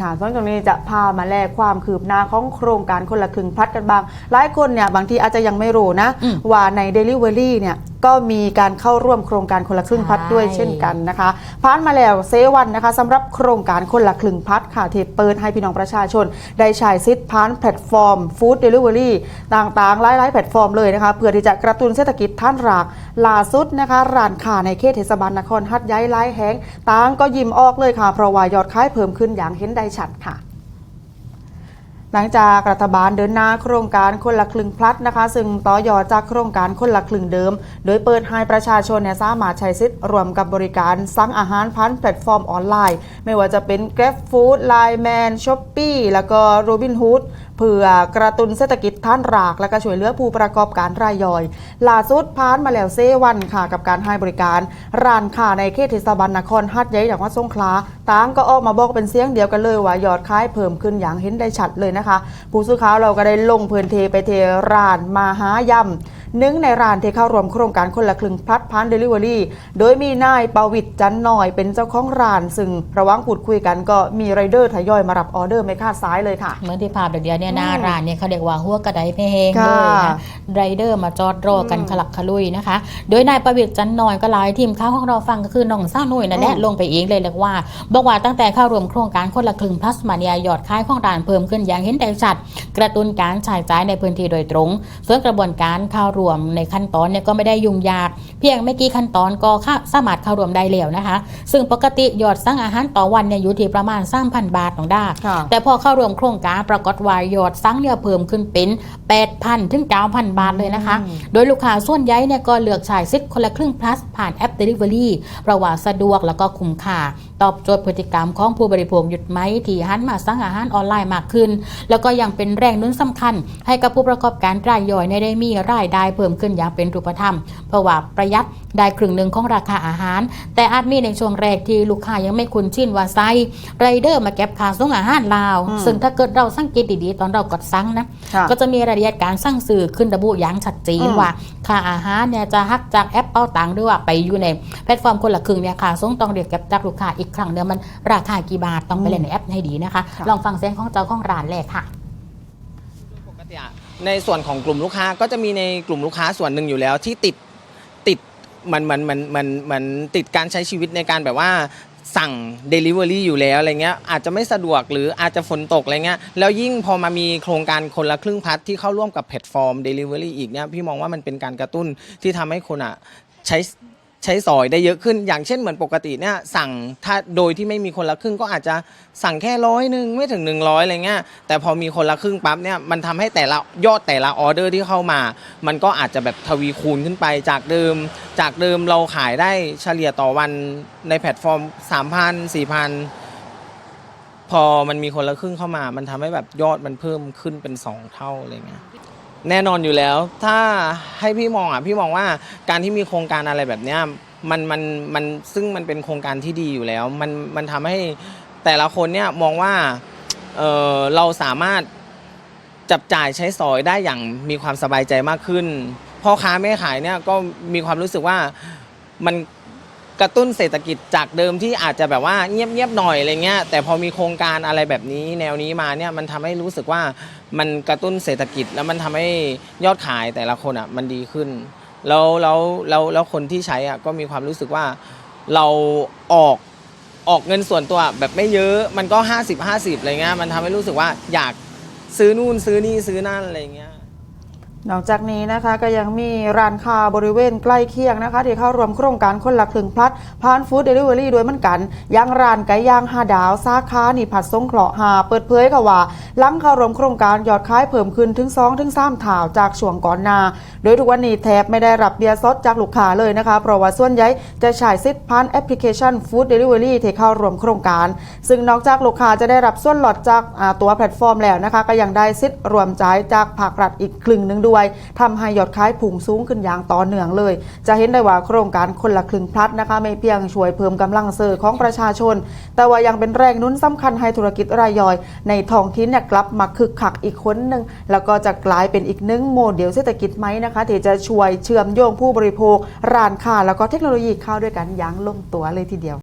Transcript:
ค่ะซึ่งตรงนี้จะพามาแลกความคืบหน้าของโครงการคนละครึ่งพลัดกันบ้าง หลายคนเนี่ยบางทีอาจจะยังไม่รู้นะอืมว่าใน Delivery เนี่ย ก็มีการเข้าร่วมโครงการคนละครึ่งพัดใช่ด้วยเช่นกันนะคะผ่านมาแล้วเซวันนะคะสำหรับโครงการคนละครึ่งพัดค่ะที่เปิดให้พี่น้องประชาชน ได้ใช้สิทธิ์ผ่านแพลตฟอร์มฟู้ดเดลิเวอรี่ต่างๆหลายๆแพลตฟอร์มเลยนะคะเพื่อที่จะกระตุ้นเศรษฐกิจท่านรากล่าสุดนะคะร้านค้าในเขตเทศบาลนครฮัดย้ายหลายแห้งต่างก็ยิ้มออกเลยค่ะเพราะว่ายอดขายเพิ่มขึ้นอย่างเห็นได้ชัดค่ะ หลังจากรัฐบาลเดินหน้าโครงการคนละครึ่งพลัดนะคะ ซึ่งต่อยอดจากโครงการคนละครึ่งเดิม โดยเปิดให้ประชาชนเนี่ยสามารถใช้สิทธิ์รวมกับบริการสั่งอาหารผ่านแพลตฟอร์มออนไลน์ ไม่ว่าจะเป็น Grab Food Line Man Shopee แล้วก็ Robinhood เพื่อกระตุ้นเศรษฐกิจท่านราก และก็ช่วยเหลือผู้ประกอบการรายย่อยล่าสุดผ่านมาแล้วเซวันค่ะกับการให้บริการ ร้านค้าในเขตเทศบาลนครฮัดใหญ่จังหวัดสงขลาต่างก็ออกมาบอกเป็นเสียงเดียวกันเลยว่ายอดขายเพิ่มขึ้นอย่างเห็นได้ชัดเลยนะคะผู้สื่อข่าวเราก็ได้ลงพื้นที่ไปเทร้านมาหายำ หนึ่งในร้านที่เข้าร่วมโครงการคนละครึ่งพลัดพานเดลิเวอรี่โดยมีนายปวิทย์จันหน่อยเป็นเจ้าของร้าน ซึ่งระหว่างพูดคุยกันก็มีไรเดอร์ทยอยมารับออเดอร์ไม่คาดสายเลยค่ะ เหมือนที่ภาพเดี๋ยวเนี่ยหน้าอืมร้านเนี่ยเขาเรียกว่าหัวกระไดเพลงเลค่ะยนะไรเดอร์มาจอดรอกันอืมขลักขลุยนะคะ โดยนายประวิตรจันนอยก็ไลายทีมข่าวของเราฟังก็คือน้องสร้างหนุ่ยนั่นแหละอืมลงไปเองเลยเรียกว่า บอกว่าตั้งแต่เข้าร่วมโครงการคนละครึ่งพลัสมาเนียยอดขายของร้านเพิ่มขึ้นอย่างเห็นได้ชัด กระตุ้นการใช้จ่ายในพื้นที่โดยตรง ส่วนกระบวนการเข้ารวมในขั้นตอนเนี่ยก็ไม่ได้ยุ่งยาก เพียงไม่กี่ขั้นตอนก็เข้าสามารถเข้ารวมได้แล้วนะคะ ซึ่งปกติยอดสั่งอาหารต่อวันเนี่ยอยู่ที่ประมาณ3,000บาทของด้าค่ะแต่พอเข้าร่วมโครงการปรากฏว่ายอดสั่งเนี่ยเพิ่มขึ้นเป็น8,000ถึง9,000บาทเลยนะคะอืมโดยลูกค้าส่วนใหญ่เนี่ยก็เลือกใช้สิทธิ์คนละครึ่ง plus ผ่านแอป Delivery เพราะว่าสะดวกแล้วก็คุ้มค่าตอบโจทย์พฤติกรรมของผู้บริโภคหยุดไหมที่หันมาสั่งอาหารออนไลน์มากขึ้น แล้วก็ยังเป็นแรงหนุนสำคัญ ให้กับผู้ประกอบการรายย่อยในได้มีรายได้เพิ่มขึ้นอย่างเป็นรูปธรรม เพราะว่าประหยัดได้ครึ่งหนึ่งของราคาอาหาร แต่อาจมีในช่วงแรกที่ลูกค้ายังไม่คุ้นชินว่าไซไรเดอร์มาเก็บค่าส่งอาหารลาวอืมซึ่งถ้าเกิดเราสังเกตดีๆ ตอนเรากดสั่งนะค่ะก็จะมีรายละเอียดการสั่งซื้อขึ้นระบุอย่างชัดเจนอืมว่าค่าอาหารเนี่ยจะหักจากแอปเป้าตังค์ด้วยว่าไปอยู่ในแพลตฟอร์มคนละครึ่งเนี่ยค่ะส่งต้องเรียกเก็บจากลูกค้าอีกครั้งเดียวมันราคากี่บาทต้องไปเล่นในแอปให้ดีนะคะค่ะลองฟังเสียงของเจ้าของร้านแรกค่ะปกติอะ ในส่วนของกลุ่มลูกค้าก็จะมีในกลุ่มลูกค้าส่วนหนึ่งอยู่แล้วที่ติดติดมันมันมันมันมันติดการใช้ชีวิตในการแบบว่าสั่ง Delivery อยู่แล้วอะไรเงี้ยอาจจะไม่สะดวกหรืออาจจะฝนตกอะไรเงี้ยแล้วยิ่งพอมามีโครงการคนละครึ่งพัดที่เข้าร่วมกับแพลตฟอร์ม Delivery อีกเนี่ยพี่มองว่ามันเป็นการกระตุ้นที่ทำให้คนอะใช้ ใช้สอยได้เยอะขึ้น อย่างเช่นเหมือนปกติเนี่ยสั่งถ้าโดยที่ไม่มีคนละครึ่งก็อาจจะสั่งแค่ร้อยหนึ่งไม่ถึง 100อะไรเงี้ยแต่พอมีคนละครึ่งปั๊บเนี่ยมันทำให้แต่ละยอดแต่ละออเดอร์ที่เข้ามา มันก็อาจจะแบบทวีคูณขึ้นไปจากเดิม จากเดิมเราขายได้เฉลี่ยต่อวันในแพลตฟอร์ม 3,000 4,000 พอมันมีคนละครึ่งเข้ามา มันทำให้แบบยอดมันเพิ่มขึ้นเป็น 2 เท่าอะไรเงี้ย แน่นอนอยู่แล้ว ถ้าให้พี่มองอะพี่มองว่าการที่มีโครงการอะไรแบบเนี้ยมันมันมันซึ่งมันเป็นโครงการที่ดีอยู่แล้ว มันมันทำให้แต่ละคนเนี่ยมองว่าเออเราสามารถจับจ่ายใช้สอยได้อย่างมีความสบายใจมากขึ้นพ่อค้าแม่ขายเนี่ยก็มีความรู้สึกว่ามัน กระตุ้นเศรษฐกิจจากเดิมที่อาจจะแบบว่าเงียบๆหน่อยอะไรเงี้ยแต่พอมีโครงการอะไรแบบนี้แนวนี้มาเนี่ยมันทำให้รู้สึกว่ามันกระตุ้นเศรษฐกิจแล้วมันทำให้ยอดขายแต่ละคนอะมันดีขึ้นแล้วแล้วแล้วแล้วคนที่ใช้อะก็มีความรู้สึกว่าเราออกออกเงินส่วนตัวแบบไม่เยอะมันก็ 50 50อะไรเงี้ยมันทำให้รู้สึกว่าอยากซื้อนู่นซื้อนี่ซื้อนั่นอะไรเงี้ย นอกจากนี้นะคะก็ยังมีร้านค้าบริเวณใกล้เคียงนะคะ ที่เข้าร่วมโครงการคนละครึ่งพลัดผ่านฟู้ดเดลิเวอรี่ด้วยเหมือนกันอยังร้านไก่ย่างห้าดาวสาขานิพัดสงเคราะห์หาเปิดเผยค่ะว่าหลังเข้าร่วมโครงการยอดขายเพิ่มขึ้นถึง2ถึง3เท่าจากช่วงก่อนหน้า โดยทุกวันนี้แทบไม่ได้รับเบียร์ซดจากลูกค้าเลยนะคะเพราะว่าส่วนใหญ่จะใช้สิทธิ์ผ่านแอปพลิเคชันฟู้ดเดลิเวอรี่ที่เข้าร่วมโครงการ ซึ่งนอกจากลูกค้าจะได้รับส่วนลดจากตัวแพลตฟอร์มแล้วนะคะก็ยังได้สิทธิ์รวมจ่ายจากภาครัฐอีกครึ่งหนึ่งด้วยทำให้ยอดขายพุ่งสูงขึ้นอย่างต่อเนื่องเลย จะเห็นได้ว่าโครงการคนละครึ่งพลัดนะคะ ไม่เพียงช่วยเพิ่มกำลังซื้อของประชาชน แต่ว่ายังเป็นแรงนุนสำคัญให้ธุรกิจรายย่อย ในท้องถิ่นเนี่ยกลับมาคึกคักอีกคนหนึ่งแล้วก็จะกลายเป็นอีกหนึ่งโมเดลเศรษฐกิจไหมนะคะที่จะช่วยเชื่อมโยงผู้บริโภคร้านค้าแล้วก็เทคโนโลยีเข้าด้วยกันอย่างลงตัวเลยทีเดียว